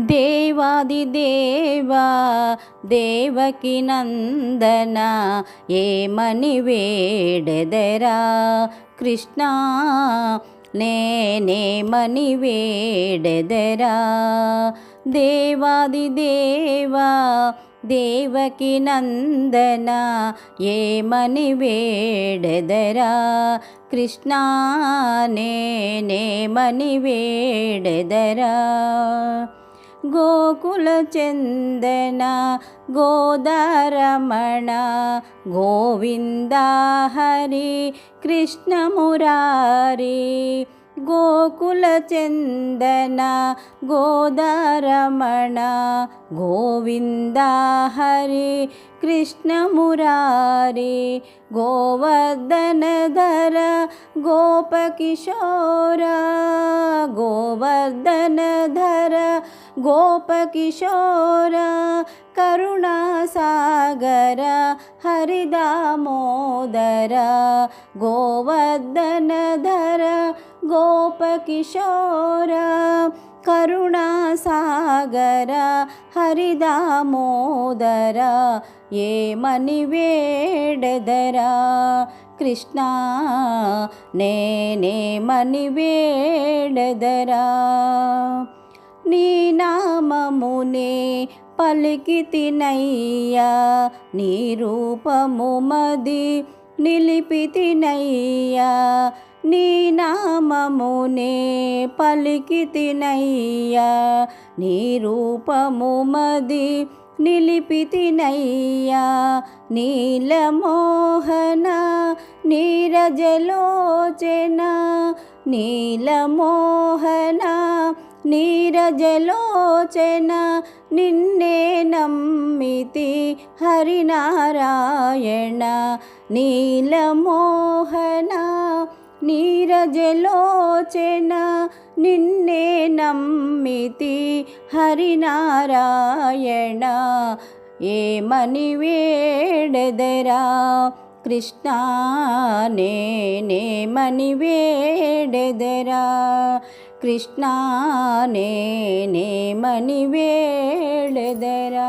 దేవాది దేవా దేవకి నందన ఏమని వేడెదరా? కృష్ణ నేనేమని వేడెదరా? దేవాది దేవా దేవకి నందన ఏమని వేడెదరా? కృష్ణ నేనేమని వేడెదరా? गोकुलचन्दन गोदरमणा गोविन्द हरि कृष्ण गोकुलचन्दन गोकुलचन्दना गोदरमण गोवि हरि कृष्ण गोवर्धनधर गोपकिशोर गोवर्धनधर गोपकिशोर करुणासागर हरिदामोदर गोवर्धनधर गोपकिशोर करुणासागर हरिदामोदर ये मणिवेड कृष्णा ने ने मणिवेड నీ నామమునే పలికితినయ్యా నీ రూపము మది నిలిపితినయ్యా నీ నామమునే పలికితినయ్యా నీ రూపము మది నిలిపితినయ్యా నీలమోహన నీరజలోచన నీలమోహన నీరజలోచన నిన్నే నమ్మితి హరినారాయణ. నీలమోహన నీరజలోచన నిన్నే నమ్మితి హరినారాయణ. ఏమని వేడెదరా కృష్ణ? నేనేమని వేడెదరా? कृष्णा ने मणि वेळदरा